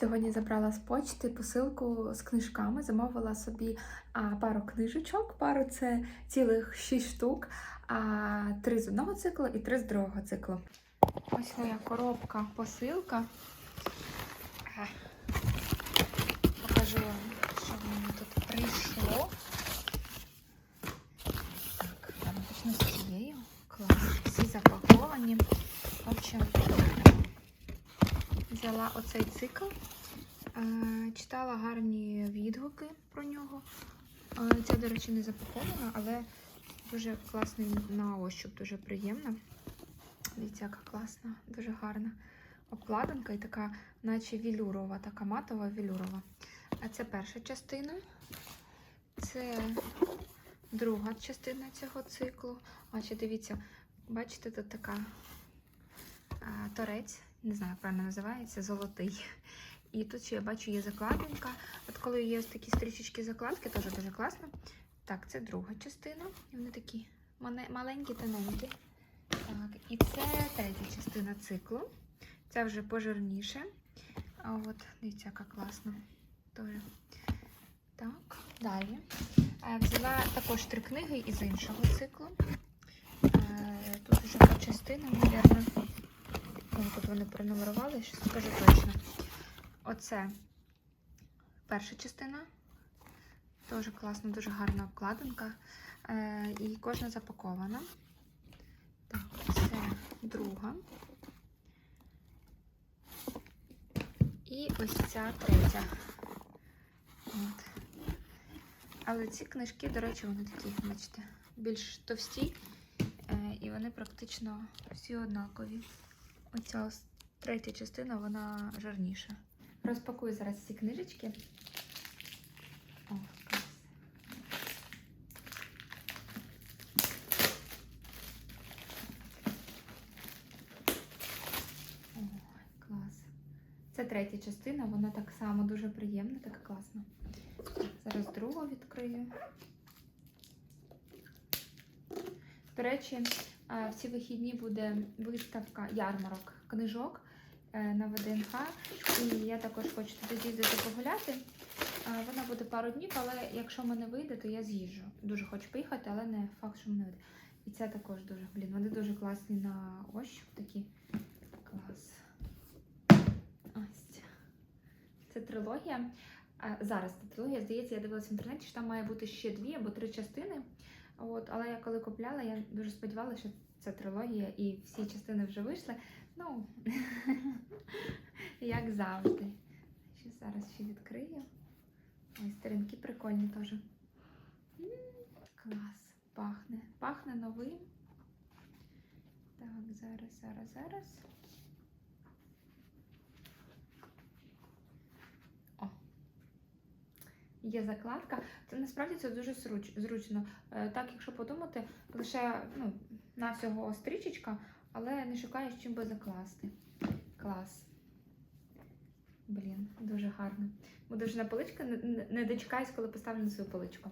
Сьогодні забрала з почти посилку з книжками, замовила собі а, пару книжечок. Пару це цілих шість штук, а три з одного циклу і три з другого циклу. Ось моя коробка посилка. Покажу вам, що в мене тут прийшло. Так, ладно, почну з цією. Клас. Всі запаковані. В общем, взяла оцей цикл, е, читала гарні відгуки про нього. Е, Ця, до речі, не запакована, але дуже класний на ощуп, дуже приємна. Дивіться, яка класна, дуже гарна обкладинка і така, наче вілюрова, така матова вілюрова. А це перша частина. Це друга частина цього циклу. А ще дивіться, бачите, тут така а, торець, не знаю, як правильно називається, золотий. І тут ще я бачу є закладинка. От коли є ось такі стрічечки закладки, теж дуже класно. Так, це друга частина. І вони такі маленькі, тоненькі. Так, і це третя частина циклу. Це вже пожирніше. А от, дивіться, яка класна. Тоже. Так, далі. Е, Взяла також три книги із іншого циклу. Е, Тут вже по частинам, мабуть. Тут вони пронумерували, що скажу точно. Оце перша частина. Дуже класна, дуже гарна обкладинка. Е, і кожна запакована. Так, це друга. І ось ця третя. От. Але ці книжки, до речі, вони такі, бачите, більш товсті, е, і вони практично всі однакові. Оця третя частина, вона жирніша. Розпакую зараз ці книжечки. О, клас. Ой, клас. Це третя частина, вона так само дуже приємна, така класна. Зараз другу відкрию. До речі, в ці вихідні буде виставка ярмарок книжок е, на ВДНХ. І я також хочу туди з'їздити погуляти. Вона буде пару днів, але якщо мене вийде, то я з'їжджу. Дуже хочу поїхати, але не факт, що мене вийде. І це також дуже, блін, вони дуже класні на ощуп такі. Клас. Ось. Це трилогія. Зараз це трилогія, здається, я дивилася в інтернеті, що там має бути ще дві або три частини. От, але я коли купляла, я дуже сподівалася, що це трилогія і всі частини вже вийшли. Ну, як завжди. Ще зараз ще відкрию. Ось сторінки прикольні теж. Клас, пахне. Пахне новим. Так, зараз, зараз, зараз. Є закладка. Це насправді це дуже зруч- зручно. Е, Так, якщо подумати, лише ну, на всього стрічечка, але не шукаєш чим би закласти. Клас. Блін, дуже гарно. Буду вже на поличку, не, дочекаюсь, коли поставлю на свою поличку.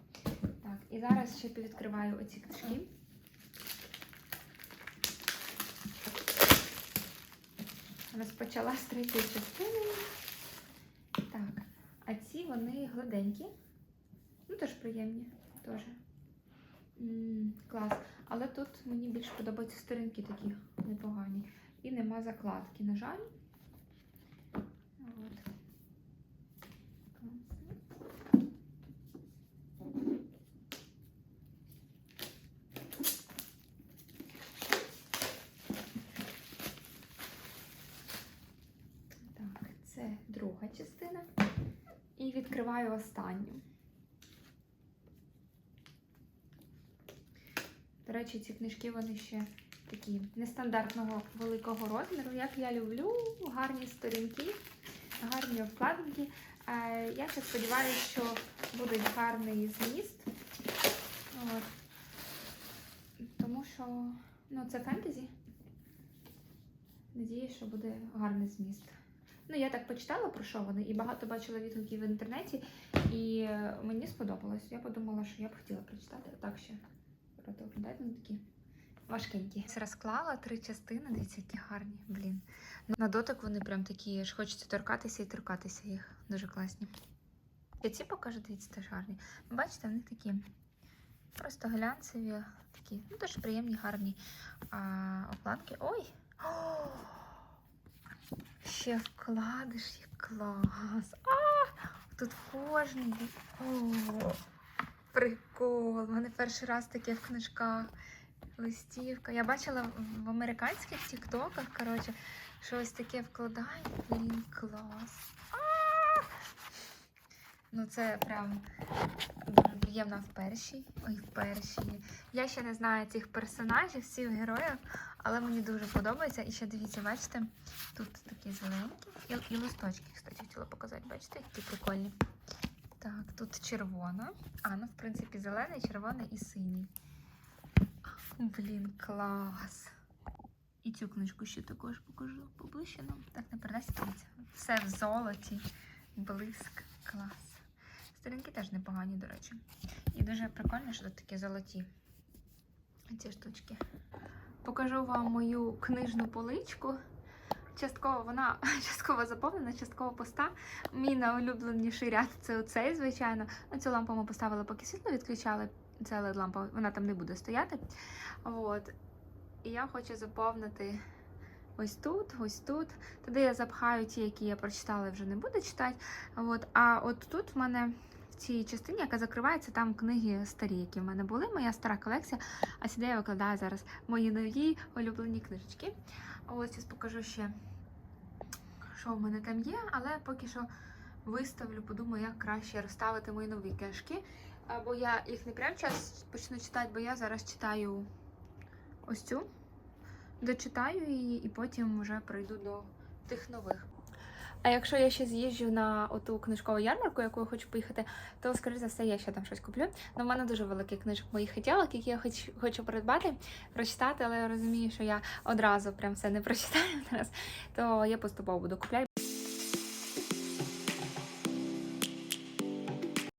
Так, і зараз ще відкриваю оці книжки. Розпочала з третьої частини. А ці вони гладенькі. Ну, теж приємні. Теж. М, клас. Але тут мені більше подобаються сторінки такі непогані. І нема закладки, на жаль. От. Так, це друга частина. І відкриваю останню. До речі, ці книжки вони ще такі нестандартного великого розміру. Як я люблю, гарні сторінки, гарні обкладинки. Е, Я ще сподіваюся, що буде гарний зміст. От. Тому що ну, це фентезі. Надіюсь, що буде гарний зміст. Ну, я так почитала про що вони, і багато бачила відгуків в інтернеті, і мені сподобалось. Я подумала, що я б хотіла прочитати. Так ще проти оглядають вони такі важкенькі. Розклала три частини, дивіться, які гарні. Блін. На дотик вони прям такі, аж хочеться торкатися і торкатися їх. Дуже класні. Я ці покажу, дивіться, теж гарні. Бачите, вони такі просто глянцеві, такі, ну дуже приємні, гарні а, обкладки. Ой! О! Ще вкладиш, як клас. А! Тут кожний. О! Прикол. У мене перший раз таке в книжках. Листівка. Я бачила в- американських тіктоках, коротше, щось таке вкладають. Блін, клас. А! Ну, це прям приємно в першій. Ой, в першій. Я ще не знаю цих персонажів, всіх героїв, але мені дуже подобається. І ще дивіться, бачите, тут такі зеленькі. І, і листочки, кстати, хотіла показати. Бачите, які прикольні. Так, тут червона. А, ну, в принципі, зелений, червоний і синій. Блін, клас. І цю книжку ще також покажу поближче. Ну, так не передасть. Дивіться. Все в золоті. Блиск. Клас. Сторінки теж непогані, до речі. І дуже прикольно, що тут такі золоті. Ці штучки. Покажу вам мою книжну поличку. Частково вона частково заповнена, частково пуста. Мій найулюбленіший ряд це оцей, звичайно. Цю лампу ми поставили, поки світло відключали. Це led лампа, вона там не буде стояти. От. І я хочу заповнити ось тут, ось тут. Туди я запхаю ті, які я прочитала вже не буду читати. От. А от тут в мене в цій частині, яка закривається, там книги старі, які в мене були, моя стара колекція. А сюди я викладаю зараз мої нові улюблені книжечки. Ось зараз покажу ще, що в мене там є, але поки що виставлю, подумаю, як краще розставити мої нові книжки. Або я їх не прямо час почну читати, бо я зараз читаю ось цю, дочитаю її і потім вже прийду до тих нових. А якщо я ще з'їжджу на оту книжкову ярмарку, яку я хочу поїхати, то, скоріш за все, я ще там щось куплю. Ну, в мене дуже великий книжок моїх хотілок, які я хоч, хочу придбати, прочитати, але я розумію, що я одразу прям все не прочитаю зараз, то я поступово буду купляти.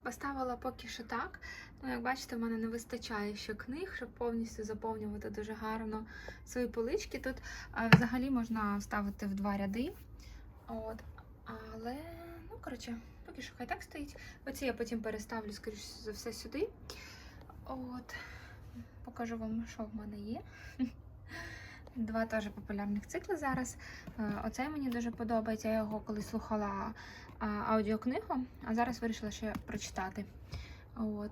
Поставила поки що так. Ну, як бачите, в мене не вистачає ще книг, щоб повністю заповнювати дуже гарно свої полички. Тут а, взагалі можна ставити в два ряди. От. Але, ну, коротше, поки що хай так стоїть. Оці я потім переставлю, скоріш за все, сюди. От. Покажу вам, що в мене є. Два теж популярних цикли зараз. Е, Оцей мені дуже подобається. Я його коли слухала аудіокнигу, а зараз вирішила ще прочитати. От.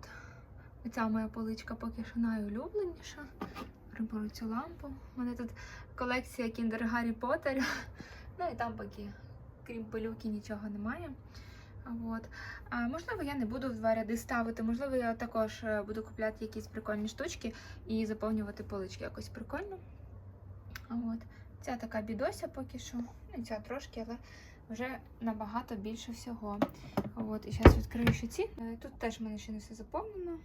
Оця моя поличка поки що найулюбленіша. Приберу цю лампу. У мене тут колекція Кіндер Гаррі Поттер. Ну і там поки, крім пилюки, нічого немає. От. А, можливо, я не буду в два ряди ставити. Можливо, я також е, буду купляти якісь прикольні штучки і заповнювати полички якось прикольно. От. Ця така бідося поки що. Ну, ця трошки, але вже набагато більше всього. От. І зараз відкрию ще ці. Е, Тут теж в мене ще не все заповнено.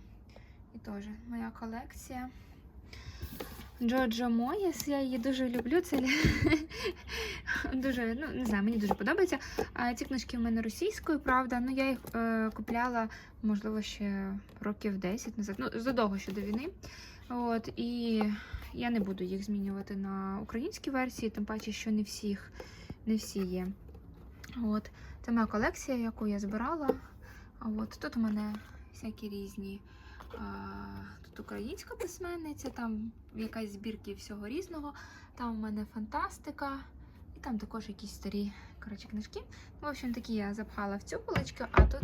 І теж моя колекція. Джоджо Моєс, я її дуже люблю. Це дуже, ну не знаю, мені дуже подобається. А ці книжки в мене російською, правда. Ну я їх е, купляла, можливо, ще років 10 назад. Ну, задовго ще до війни. От, і я не буду їх змінювати на українські версії, тим паче, що не всіх, не всі є. От, це моя колекція, яку я збирала. А От тут у мене всякі різні. Тут українська письменниця, там якась збірки всього різного. Там у мене фантастика, і там також якісь старі коротше, книжки. Ну, в общем, такі я запхала в цю поличку, а тут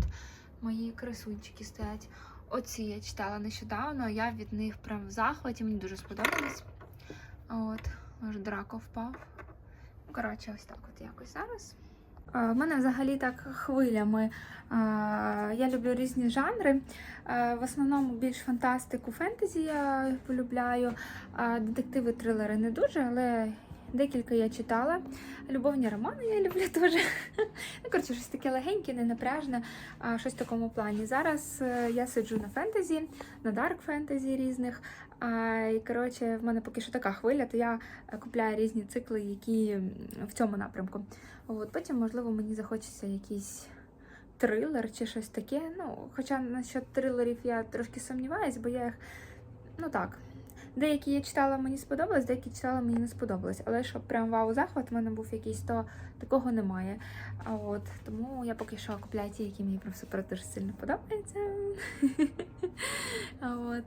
мої красунчики стоять. Оці я читала нещодавно, я від них прям в захваті, мені дуже сподобалось. От, аж драко впав. Коротше, ось так от якось зараз. У мене взагалі так хвилями. Я люблю різні жанри. В основному більш фантастику, фентезі я полюбляю. Детективи, трилери не дуже, але декілька я читала. Любовні романи я люблю теж. Ну, коротше, щось таке легеньке, не напряжне, а щось в такому плані. Зараз е, я сиджу на фентезі, на дарк фентезі різних. І коротше, в мене поки що така хвиля, то я е, купляю різні цикли, які в цьому напрямку. От, потім, можливо, мені захочеться якийсь трилер чи щось таке. Ну, хоча насчет трилерів я трошки сумніваюсь, бо я їх, ну так, Деякі я читала, мені сподобалось, деякі читала, мені не сподобалось. Але щоб прям вау захват в мене був якийсь, то такого немає. А от тому я поки що купляю ті, які мені просто про дуже сильно подобаються. А от.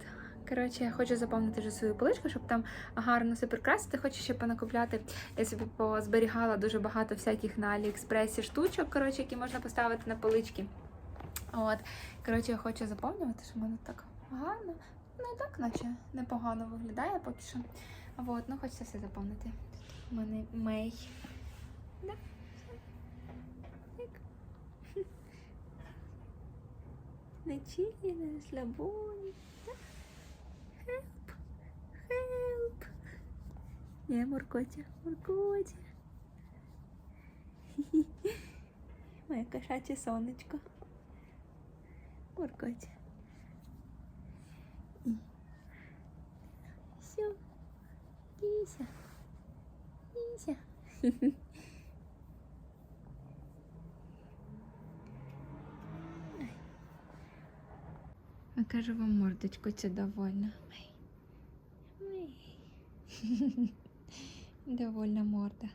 Коротше, я хочу заповнити вже свою поличку, щоб там гарно все прикрасити. Хочу ще понакупляти. Я собі позберігала дуже багато всяких на Аліекспресі штучок, коротше, які можна поставити на полички. От. Коротше, я хочу заповнювати, щоб воно так гарно. Ну і так, наче непогано виглядає поки що. От, ну хочеться все заповнити. У мене мей. Да. Не чилі, не розслабоні. Хелп. Хелп. Не, моркотя, моркотя. Моє кошаче сонечко. Моркотя. Все. Кися. Кися. Покажу вам мордочку цю. Мей. Довольна морда.